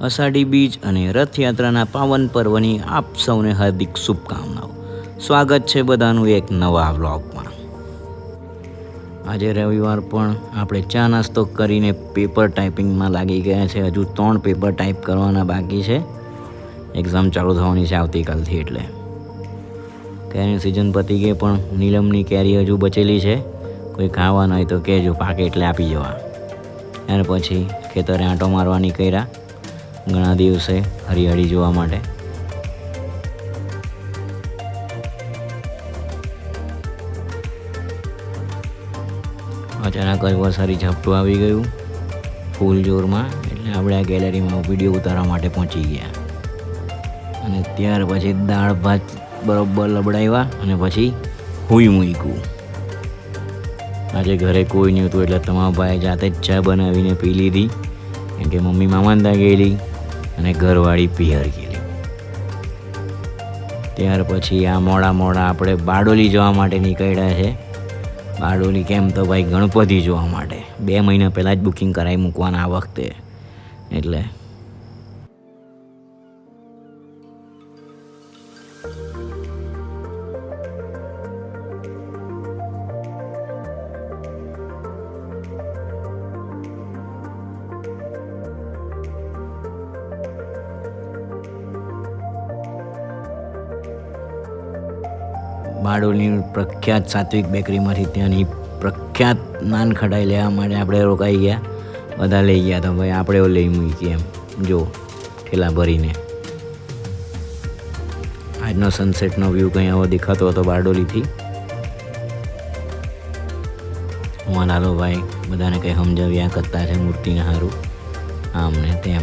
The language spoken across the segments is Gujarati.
અષાઢી બીજ અને રથયાત્રાના પાવન પર્વની આપ સૌને હાર્દિક શુભકામનાઓ. સ્વાગત છે બધાનું એક નવા વ્લોગમાં. આજે રવિવાર પણ આપણે ચા નાસ્તો કરીને પેપર ટાઈપિંગમાં લાગી ગયા છે. હજુ ત્રણ પેપર ટાઈપ કરવાના બાકી છે. એક્ઝામ ચાલુ થવાની છે આવતીકાલથી એટલે. કેરીની સિઝન પતી ગઈ પણ નીલમની કેરી હજુ બચેલી છે. કોઈ ખાવાના હોય તો કહેજો, પાકે એટલે આપી જવા. ત્યાર પછી ખેતરે આંટો મારવા નીકળ્યા ઘણા દિવસે હરિયાળી જોવા માટે. અચાનક જ વરસાદી ઝાપટું આવી ગયું. ફૂલ જોરમાં એટલે આપણે આ ગેલેરીમાં વીડિયો ઉતારવા માટે પહોંચી ગયા. અને ત્યાર પછી દાળ ભાત બરોબર લબડાવ્યા અને પછી હુઈ મૂક્યું. આજે ઘરે કોઈ નહીં હતું એટલે તમારા ભાઈ જાતે જ ચા બનાવીને પી લીધી. કેમ કે મમ્મી મામાનતા ગયેલી. અને ઘરવાળી પિયર ગયેલી. ત્યાર પછી આ મોડા મોડા આપણે બારડોલી જવા માટે નીકળ્યા છે. બારડોલી કેમ તો ભાઈ ગણપતિ જોવા માટે. બે મહિના પહેલાં જ બુકિંગ કરાવી મૂકવાના આ વખતે. એટલે બારડોલીની પ્રખ્યાત સાત્વિક બેકરીમાંથી ત્યાંની પ્રખ્યાત નાન ખટાઈ લેવા માટે આપણે રોકાઈ ગયા. બધા લઈ ગયા તો ભાઈ આપણે લઈ મૂકીએ એમ. જો, ઠેલા ભરીને. આજનો સનસેટનો વ્યૂ કંઈ આવો દેખાતો હતો બારડોલીથી. હું લાલો ભાઈ બધાને કંઈ સમજાવ્યા કરતા છે મૂર્તિને સારું આમ ને તેમ.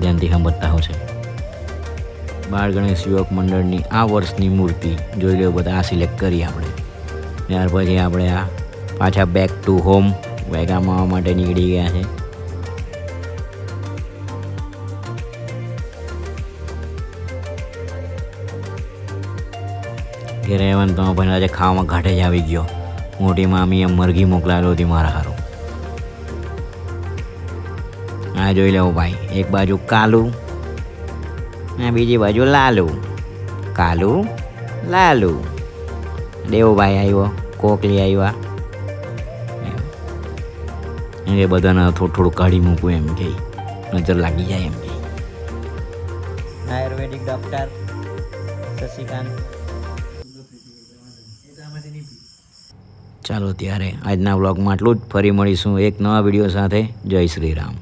ધ્યાનથી સમજતા હોય છે. બાળ ગણેશ યુવક મંડળની આ વર્ષની મૂર્તિ જોઈ લો બધા આ સિલેક્ટ કરી આપણે. ત્યાર પછી આપણે આ પાછા બેક ટુ હોમ વેગામાં માટે નીકળી ગયા છે. ઘેરે એવન તો ભાઈ આજે ખાવામાં ઘાટે જ આવી ગયો. મોટી મામીએ મરઘી મોકલાવેલો હતી મારા હારું. આ જોઈ લેવું ભાઈ, એક બાજુ કાલું ને બીજી બાજુ લાલુ. કાલુ લાલુ. દેવુભાઈ આવ્યો કોકલી આવ્યા. એમ. બધાને થોડું થોડું કાઢી મૂકું એમ કે નજર લાગી જાય એમ કે. આયુર્વેદિક ડૉક્ટર શશિકાંત. ચાલો ત્યારે આજના વ્લોગમાં આટલું જ. ફરી મળીશું એક નવા વીડિયો સાથે. જય શ્રી રામ.